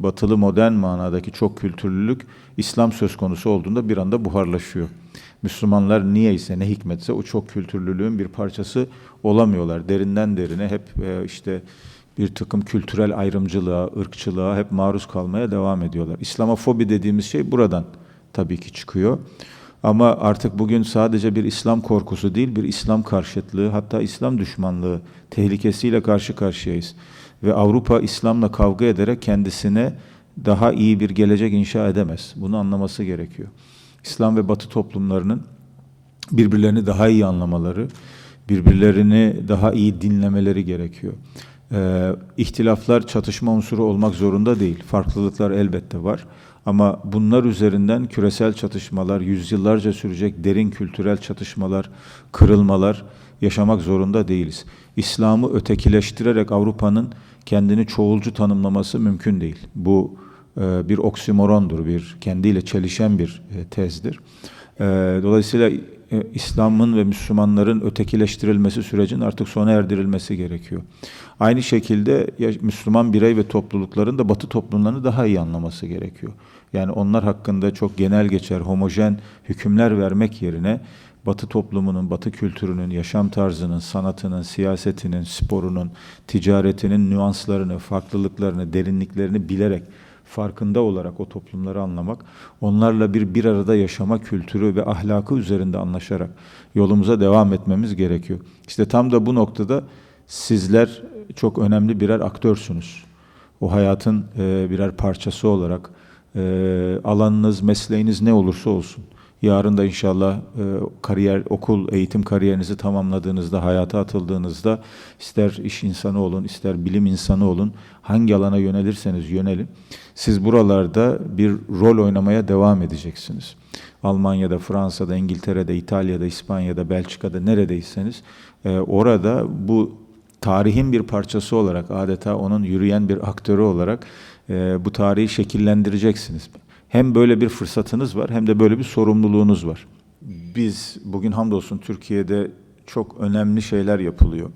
batılı modern manadaki çok kültürlülük İslam söz konusu olduğunda bir anda buharlaşıyor. Müslümanlar niyeyse ne hikmetse o çok kültürlülüğün bir parçası olamıyorlar. Derinden derine hep e, işte bir takım kültürel ayrımcılığa, ırkçılığa hep maruz kalmaya devam ediyorlar. İslamofobi dediğimiz şey buradan tabii ki çıkıyor. Ama artık bugün sadece bir İslam korkusu değil, bir İslam karşıtlığı, hatta İslam düşmanlığı tehlikesiyle karşı karşıyayız. Ve Avrupa İslam'la kavga ederek kendisine daha iyi bir gelecek inşa edemez. Bunu anlaması gerekiyor. İslam ve Batı toplumlarının birbirlerini daha iyi anlamaları, birbirlerini daha iyi dinlemeleri gerekiyor. Ee, ihtilaflar çatışma unsuru olmak zorunda değil. Farklılıklar elbette var. Ama bunlar üzerinden küresel çatışmalar, yüzyıllarca sürecek derin kültürel çatışmalar, kırılmalar yaşamak zorunda değiliz. İslam'ı ötekileştirerek Avrupa'nın kendini çoğulcu tanımlaması mümkün değil. Bu e, bir oksimorondur, bir kendiyle çelişen bir e, tezdir. E, dolayısıyla İslam'ın ve Müslümanların ötekileştirilmesi sürecinin artık sona erdirilmesi gerekiyor. Aynı şekilde Müslüman birey ve toplulukların da Batı toplumlarını daha iyi anlaması gerekiyor. Yani onlar hakkında çok genel geçer, homojen hükümler vermek yerine Batı toplumunun, Batı kültürünün, yaşam tarzının, sanatının, siyasetinin, sporunun, ticaretinin nüanslarını, farklılıklarını, derinliklerini bilerek farkında olarak o toplumları anlamak, onlarla bir bir arada yaşama kültürü ve ahlakı üzerinde anlaşarak yolumuza devam etmemiz gerekiyor. İşte tam da bu noktada sizler çok önemli birer aktörsünüz. O hayatın birer parçası olarak alanınız, mesleğiniz ne olursa olsun. Yarın da inşallah e, kariyer, okul, eğitim kariyerinizi tamamladığınızda, hayata atıldığınızda ister iş insanı olun, ister bilim insanı olun, hangi alana yönelirseniz yönelin. Siz buralarda bir rol oynamaya devam edeceksiniz. Almanya'da, Fransa'da, İngiltere'de, İtalya'da, İspanya'da, Belçika'da neredeyseniz e, orada bu tarihin bir parçası olarak adeta onun yürüyen bir aktörü olarak e, bu tarihi şekillendireceksiniz. Hem böyle bir fırsatınız var hem de böyle bir sorumluluğunuz var. Biz bugün hamdolsun Türkiye'de çok önemli şeyler yapılıyor.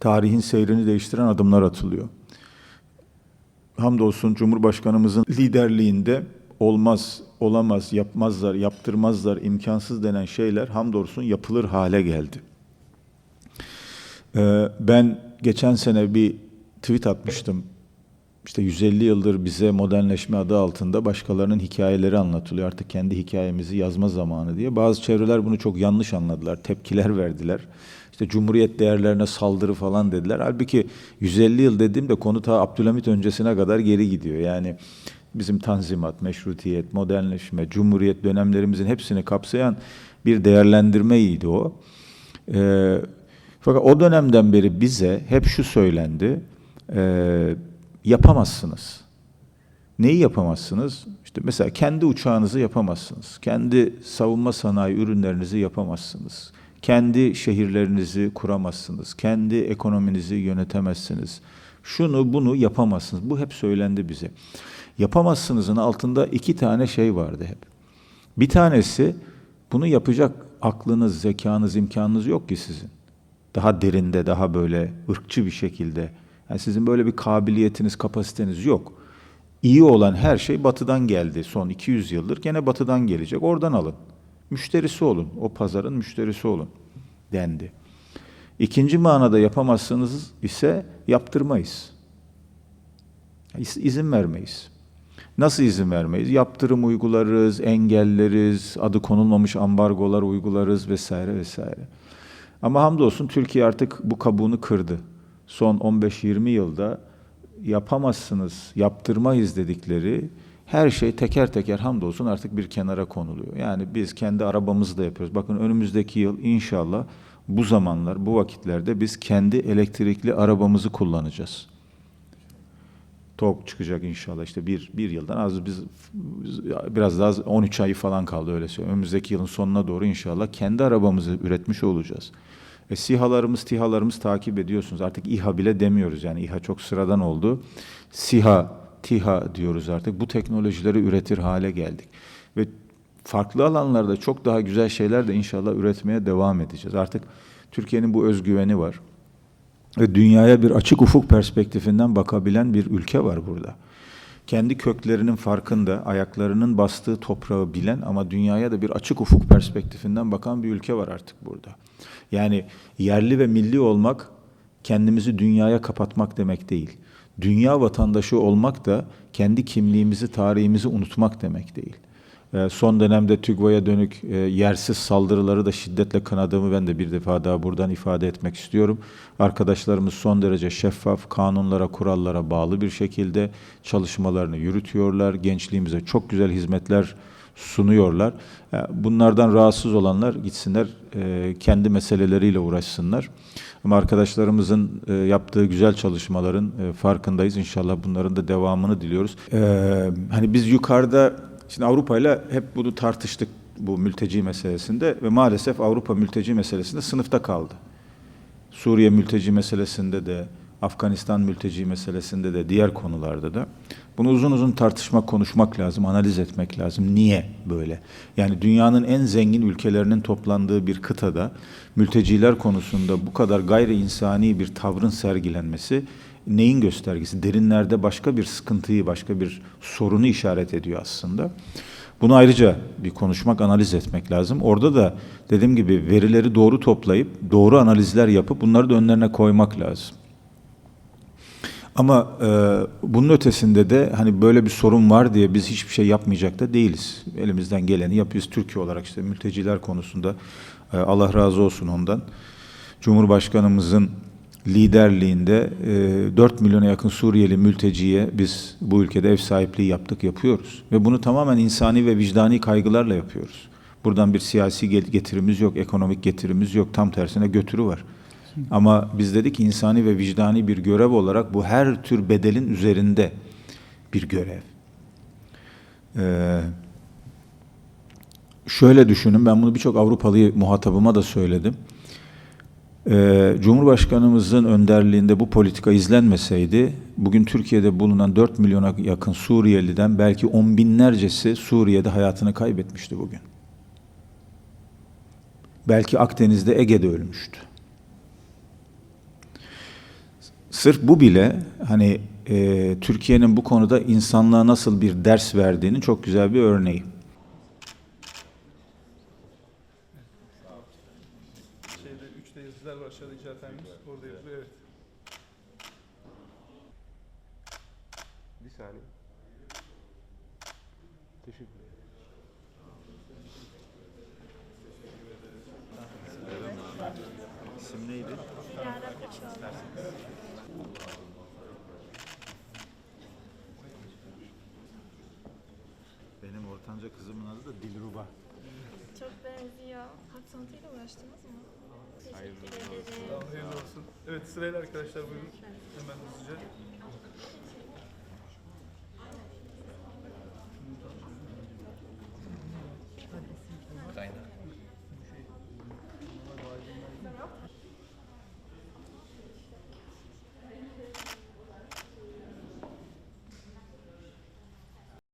Tarihin seyrini değiştiren adımlar atılıyor. Hamdolsun Cumhurbaşkanımızın liderliğinde olmaz, olamaz, yapmazlar, yaptırmazlar, imkansız denen şeyler hamdolsun yapılır hale geldi. Ee, ben geçen sene bir tweet atmıştım işte 150 yıldır bize modernleşme adı altında başkalarının hikayeleri anlatılıyor. Artık kendi hikayemizi yazma zamanı diye. Bazı çevreler bunu çok yanlış anladılar, tepkiler verdiler. İşte cumhuriyet değerlerine saldırı falan dediler. Halbuki 150 yıl dediğimde konu ta Abdülhamit öncesine kadar geri gidiyor. Yani bizim tanzimat, meşrutiyet, modernleşme, cumhuriyet dönemlerimizin hepsini kapsayan bir değerlendirmeydi o. Ee, fakat o dönemden beri bize hep şu söylendi. Eee yapamazsınız. Neyi yapamazsınız? İşte mesela kendi uçağınızı yapamazsınız. Kendi savunma sanayi ürünlerinizi yapamazsınız. Kendi şehirlerinizi kuramazsınız. Kendi ekonominizi yönetemezsiniz. Şunu bunu yapamazsınız. Bu hep söylendi bize. Yapamazsınızın altında iki tane şey vardı hep. Bir tanesi bunu yapacak aklınız, zekanız, imkanınız yok ki sizin. Daha derinde, daha böyle ırkçı bir şekilde yani sizin böyle bir kabiliyetiniz, kapasiteniz yok. İyi olan her şey batıdan geldi son 200 yıldır. Gene batıdan gelecek. Oradan alın. Müşterisi olun. O pazarın müşterisi olun dendi. İkinci manada yapamazsınız ise yaptırmayız. İzin vermeyiz. Nasıl izin vermeyiz? Yaptırım uygularız, engelleriz, adı konulmamış ambargolar uygularız vesaire vesaire. Ama hamdolsun Türkiye artık bu kabuğunu kırdı son 15-20 yılda yapamazsınız, yaptırmayız dedikleri her şey teker teker hamdolsun artık bir kenara konuluyor. Yani biz kendi arabamızı da yapıyoruz. Bakın önümüzdeki yıl inşallah bu zamanlar, bu vakitlerde biz kendi elektrikli arabamızı kullanacağız. TOG çıkacak inşallah işte bir, bir yıldan az biz biraz daha 13 ay falan kaldı öyle söyleyeyim. Önümüzdeki yılın sonuna doğru inşallah kendi arabamızı üretmiş olacağız. E, SİHA'larımız, TİHA'larımız takip ediyorsunuz. Artık İHA bile demiyoruz yani İHA çok sıradan oldu. SİHA, TİHA diyoruz artık. Bu teknolojileri üretir hale geldik. Ve farklı alanlarda çok daha güzel şeyler de inşallah üretmeye devam edeceğiz. Artık Türkiye'nin bu özgüveni var. ve dünyaya bir açık ufuk perspektifinden bakabilen bir ülke var burada. Kendi köklerinin farkında, ayaklarının bastığı toprağı bilen ama dünyaya da bir açık ufuk perspektifinden bakan bir ülke var artık burada. Yani yerli ve milli olmak kendimizi dünyaya kapatmak demek değil. Dünya vatandaşı olmak da kendi kimliğimizi, tarihimizi unutmak demek değil. Ee, Son dönemde TÜGVA'ya dönük e, yersiz saldırıları da şiddetle kınadığımı ben de bir defa daha buradan ifade etmek istiyorum. Arkadaşlarımız son derece şeffaf, kanunlara, kurallara bağlı bir şekilde çalışmalarını yürütüyorlar. Gençliğimize çok güzel hizmetler sunuyorlar. E, Bunlardan rahatsız olanlar gitsinler e, kendi meseleleriyle uğraşsınlar. Ama arkadaşlarımızın e, yaptığı güzel çalışmaların farkındayız. İnşallah bunların da devamını diliyoruz. E, Hani biz yukarıda Şimdi Avrupa ile hep bunu tartıştık bu mülteci meselesinde ve maalesef Avrupa mülteci meselesinde sınıfta kaldı. Suriye mülteci meselesinde de, Afganistan mülteci meselesinde de, diğer konularda da. Bunu uzun uzun tartışmak, konuşmak lazım, analiz etmek lazım. Niye böyle? Yani dünyanın en zengin ülkelerinin toplandığı bir kıtada mülteciler konusunda bu kadar gayri insani bir tavrın sergilenmesi neyin göstergesi? Derinlerde başka bir sıkıntıyı, başka bir sorunu işaret ediyor aslında. Bunu ayrıca bir konuşmak, analiz etmek lazım. Orada da dediğim gibi verileri doğru toplayıp, doğru analizler yapıp bunları da önlerine koymak lazım. Ama e, bunun ötesinde de hani böyle bir sorun var diye biz hiçbir şey yapmayacak da değiliz. Elimizden geleni yapıyoruz. Türkiye olarak işte mülteciler konusunda e, Allah razı olsun ondan. Cumhurbaşkanımızın liderliğinde e, 4 milyona yakın Suriyeli mülteciye biz bu ülkede ev sahipliği yaptık, yapıyoruz. Ve bunu tamamen insani ve vicdani kaygılarla yapıyoruz. Buradan bir siyasi getirimiz yok, ekonomik getirimiz yok. Tam tersine götürü var. Ama biz dedik insani ve vicdani bir görev olarak bu her tür bedelin üzerinde bir görev. Ee, şöyle düşünün, ben bunu birçok Avrupalı muhatabıma da söyledim. Ee, Cumhurbaşkanımızın önderliğinde bu politika izlenmeseydi, bugün Türkiye'de bulunan 4 milyona yakın Suriyeliden belki on binlercesi Suriye'de hayatını kaybetmişti bugün. Belki Akdeniz'de, Ege'de ölmüştü. Sırf bu bile hani e, Türkiye'nin bu konuda insanlığa nasıl bir ders verdiğinin çok güzel bir örneği. Orada yapılıyor evet. Bir saniye. Teşekkür ederim. İsim neydi? Benim ortanca kızımın adı da Dilruba. Çok benziyor. Halk sanatıyla uğraştınız mı? Ederim. Tamam, hayırlı olsun. Evet sırayla arkadaşlar buyurun. Hemen hızlıca.